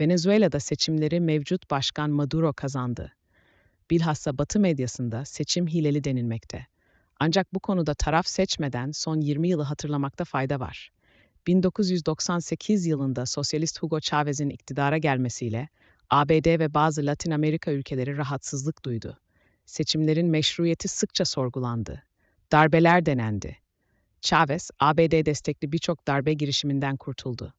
Venezuela'da seçimleri mevcut başkan Maduro kazandı. Bilhassa Batı medyasında seçim hileli denilmekte. Ancak bu konuda taraf seçmeden son 20 yılı hatırlamakta fayda var. 1998 yılında Sosyalist Hugo Chavez'in iktidara gelmesiyle ABD ve bazı Latin Amerika ülkeleri rahatsızlık duydu. Seçimlerin meşruiyeti sıkça sorgulandı. Darbeler denendi. Chavez, ABD destekli birçok darbe girişiminden kurtuldu.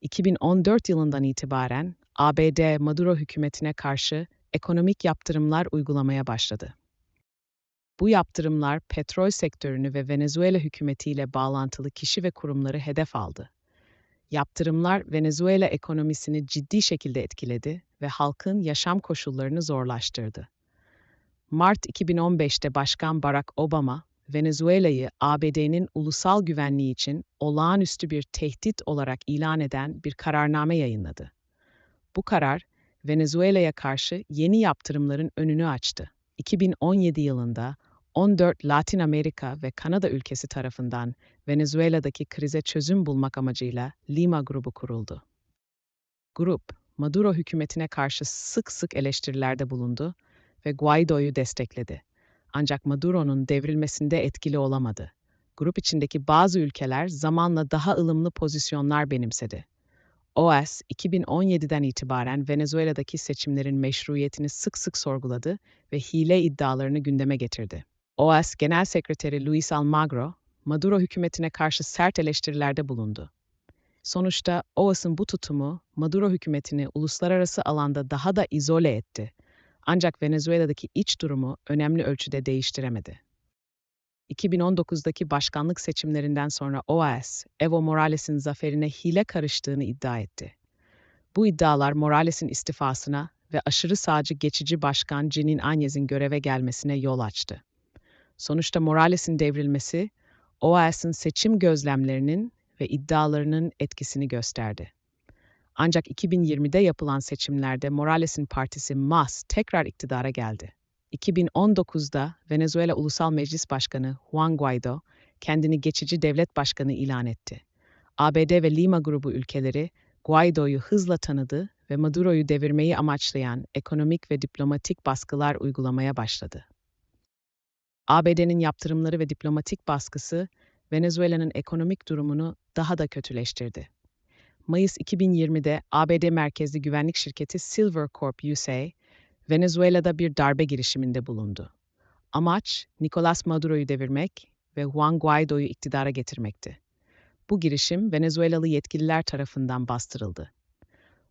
2014 yılından itibaren ABD Maduro hükümetine karşı ekonomik yaptırımlar uygulamaya başladı. Bu yaptırımlar petrol sektörünü ve Venezuela hükümetiyle bağlantılı kişi ve kurumları hedef aldı. Yaptırımlar Venezuela ekonomisini ciddi şekilde etkiledi ve halkın yaşam koşullarını zorlaştırdı. Mart 2015'te Başkan Barack Obama, Venezuela'yı ABD'nin ulusal güvenliği için olağanüstü bir tehdit olarak ilan eden bir kararname yayınladı. Bu karar, Venezuela'ya karşı yeni yaptırımların önünü açtı. 2017 yılında 14 Latin Amerika ve Kanada ülkesi tarafından Venezuela'daki krize çözüm bulmak amacıyla Lima grubu kuruldu. Grup, Maduro hükümetine karşı sık sık eleştirilerde bulundu ve Guaido'yu destekledi. Ancak Maduro'nun devrilmesinde etkili olamadı. Grup içindeki bazı ülkeler zamanla daha ılımlı pozisyonlar benimsedi. OAS 2017'den itibaren Venezuela'daki seçimlerin meşruiyetini sık sık sorguladı ve hile iddialarını gündeme getirdi. OAS Genel Sekreteri Luis Almagro, Maduro hükümetine karşı sert eleştirilerde bulundu. Sonuçta OAS'ın bu tutumu Maduro hükümetini uluslararası alanda daha da izole etti. Ancak Venezuela'daki iç durumu önemli ölçüde değiştiremedi. 2019'daki başkanlık seçimlerinden sonra OAS, Evo Morales'in zaferine hile karıştığını iddia etti. Bu iddialar Morales'in istifasına ve aşırı sağcı geçici başkan Jeanine Áñez'in göreve gelmesine yol açtı. Sonuçta Morales'in devrilmesi, OAS'ın seçim gözlemlerinin ve iddialarının etkisini gösterdi. Ancak 2020'de yapılan seçimlerde Morales'in partisi MAS tekrar iktidara geldi. 2019'da Venezuela Ulusal Meclis Başkanı Juan Guaido kendini geçici devlet başkanı ilan etti. ABD ve Lima grubu ülkeleri Guaido'yu hızla tanıdı ve Maduro'yu devirmeyi amaçlayan ekonomik ve diplomatik baskılar uygulamaya başladı. ABD'nin yaptırımları ve diplomatik baskısı Venezuela'nın ekonomik durumunu daha da kötüleştirdi. Mayıs 2020'de ABD merkezli güvenlik şirketi Silvercorp USA, Venezuela'da bir darbe girişiminde bulundu. Amaç, Nicolas Maduro'yu devirmek ve Juan Guaido'yu iktidara getirmekti. Bu girişim Venezuelalı yetkililer tarafından bastırıldı.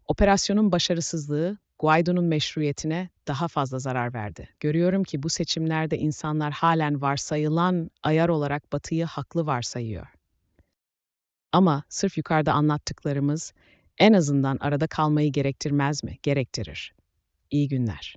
Operasyonun başarısızlığı Guaido'nun meşruiyetine daha fazla zarar verdi. Görüyorum ki bu seçimlerde insanlar halen varsayılan ayar olarak Batı'yı haklı varsayıyor. Ama sırf yukarıda anlattıklarımız en azından arada kalmayı gerektirmez mi? Gerektirir. İyi günler.